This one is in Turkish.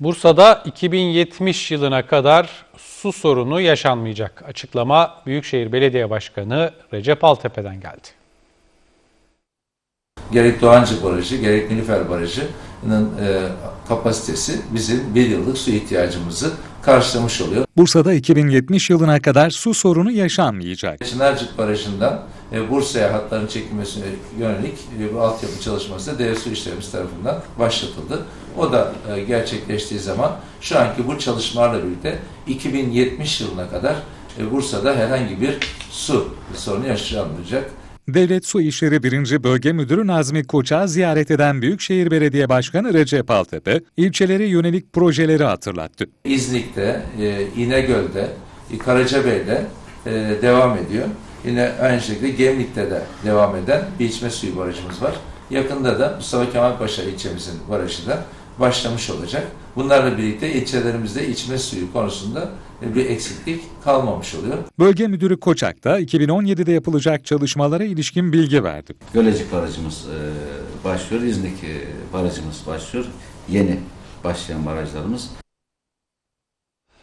Bursa'da 2070 yılına kadar su sorunu yaşanmayacak. Açıklama Büyükşehir Belediye Başkanı Recep Altepe'den geldi. gerek Doğancı Barajı gerek Nilüfer Barajı'nın e, kapasitesi bizim bir yıllık su ihtiyacımızı karşılamış oluyor. Bursa'da 2070 yılına kadar su sorunu yaşanmayacak. Çınarcık Barajı'ndan e, Bursa'ya hatların çekilmesine yönelik e, bu altyapı çalışması da Devlet Su İşlerimiz tarafından başlatıldı. O da e, gerçekleştiği zaman şu anki bu çalışmalarla birlikte 2070 yılına kadar e, Bursa'da herhangi bir su sorunu yaşanmayacak. Devlet Su İşleri 1. Bölge Müdürü Nazmi Koç'a ziyaret eden Büyükşehir Belediye Başkanı Recep Altepe, ilçelere yönelik projeleri hatırlattı. İznik'te, e, İnegöl'de, e, Karacabey'de e, devam ediyor. Yine aynı şekilde Gemlik'te de devam eden bir içme suyu barajımız var. Yakında da Mustafa Kemal Paşa ilçemizin barajı da başlamış olacak. Bunlarla birlikte ilçelerimizde içme suyu konusunda bir eksiklik kalmamış oluyor. Bölge Müdürü Koçak da 2017'de yapılacak çalışmalara ilişkin bilgi verdi. Gölecik barajımız e, başlıyor, İznik barajımız başlıyor. Yeni başlayan barajlarımız.